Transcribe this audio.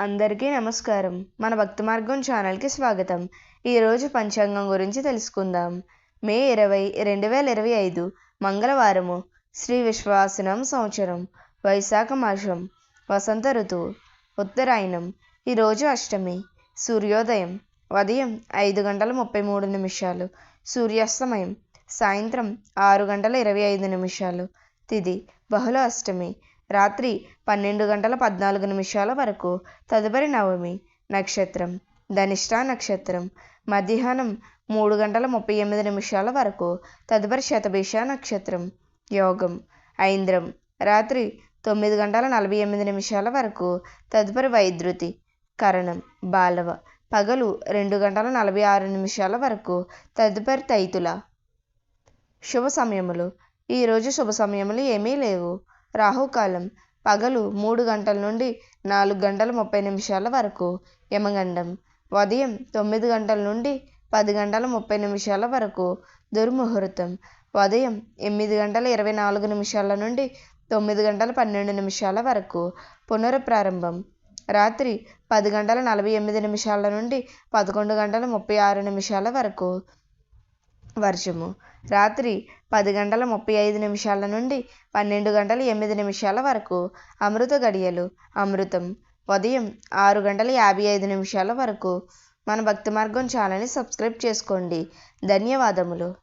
అందరికీ నమస్కారం. మన భక్తి మార్గం ఛానల్కి స్వాగతం. ఈరోజు పంచాంగం గురించి తెలుసుకుందాం. మే ఇరవై రెండు వేల ఇరవై ఐదు మంగళవారము శ్రీ విశ్వాసనం సంవత్సరం వైశాఖ మాసం వసంత ఋతువు ఉత్తరాయణం. ఈరోజు అష్టమి సూర్యోదయం ఉదయం ఐదు గంటల ముప్పై మూడు నిమిషాలు సూర్యాస్తమయం సాయంత్రం ఆరు గంటల ఇరవై ఐదు నిమిషాలు తిది బహుళ అష్టమి రాత్రి పన్నెండు గంటల పద్నాలుగు నిమిషాల వరకు. తదుపరి నవమి నక్షత్రం. ధనిష్ట నక్షత్రం. మధ్యాహ్నం మూడు గంటల ముప్పై ఎనిమిది నిమిషాల వరకు. తదుపరి శతభిష నక్షత్రం. యోగం. ఐంద్రం. రాత్రి తొమ్మిది గంటల నలభై ఎనిమిది నిమిషాల వరకు. తదుపరి వైద్యుతి కరణం. బాలవ. పగలు రెండు గంటల నలభై ఆరు నిమిషాల వరకు. తదుపరి తైతుల. శుభ సమయములు. ఈరోజు శుభ సమయములు ఏమీ లేవు. రాహుకాలం పగలు మూడు గంటల నుండి నాలుగు గంటల ముప్పై నిమిషాల వరకు. యమగండం ఉదయం తొమ్మిది గంటల నుండి పది గంటల ముప్పై నిమిషాల వరకు. దుర్ముహూర్తం ఉదయం ఎనిమిది గంటల ఇరవై నాలుగు నిమిషాల నుండి తొమ్మిది గంటల పన్నెండు నిమిషాల వరకు. పునఃప్రారంభం రాత్రి పది గంటల నలభై ఎనిమిది నిమిషాల నుండి పదకొండు గంటల ముప్పై ఆరు నిమిషాల వరకు. వర్షము. రాత్రి పది గంటల ముప్పై ఐదు నిమిషాల నుండి పన్నెండు గంటల ఎనిమిది నిమిషాల వరకు అమృత గడియలు. అమృతం. ఉదయం ఆరు గంటల యాభై ఐదు నిమిషాల వరకు. మన భక్తి మార్గం ఛానల్ని సబ్స్క్రైబ్ చేసుకోండి. ధన్యవాదములు.